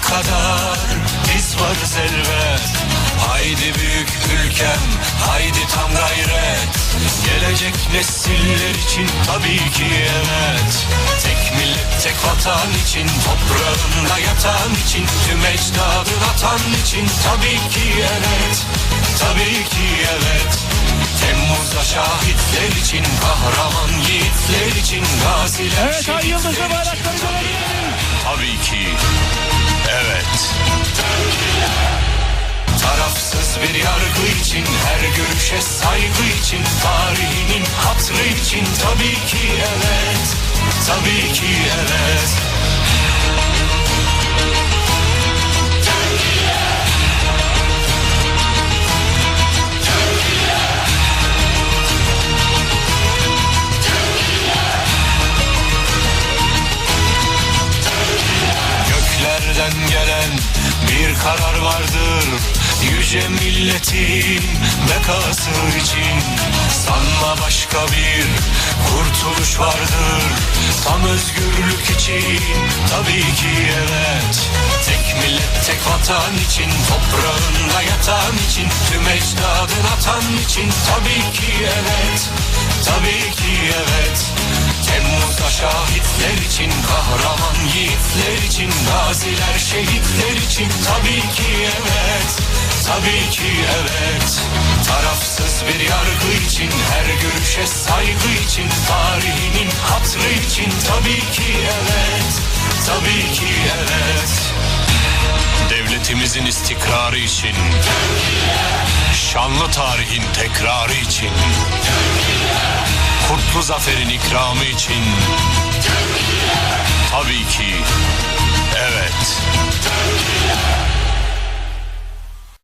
kadar. Biz varız elbet. Haydi büyük ülkem haydi tam gayret. Gelecek nesiller için tabii ki evet. Tek millet tek vatan için Toprağında yatan için Tüm ecdadın atan için Tabii ki evet. Tabii ki evet. Temmuz'da şahitler için Kahraman yiğitler için Gaziler Evet ay yıldızlı bayrakları. Tabii ki. Evet. Tarafsız bir yargı için Her görüşe saygı için Tarihinin hatrı için Tabii ki evet. Tabii ki evet Göklerden gelen bir karar vardır. Yüce milletin bekası için Sanma başka bir kurtuluş vardır. Tam özgürlük için tabii ki evet. Tek millet tek vatan için Toprağında yatan için Tüm ecdadın atan için Tabii ki evet. Tabii ki evet. Temmuz'da şahitler için Kahraman yiğitler için Gaziler şehitler için Tabii ki evet Tabii ki evet. Tarafsız bir yargı için Her görüşe saygı için Tarihinin hatrı için Tabii ki evet Tabii ki evet. Devletimizin istikrarı için Şanlı tarihin tekrarı için Kutlu zaferin ikramı için Tabii ki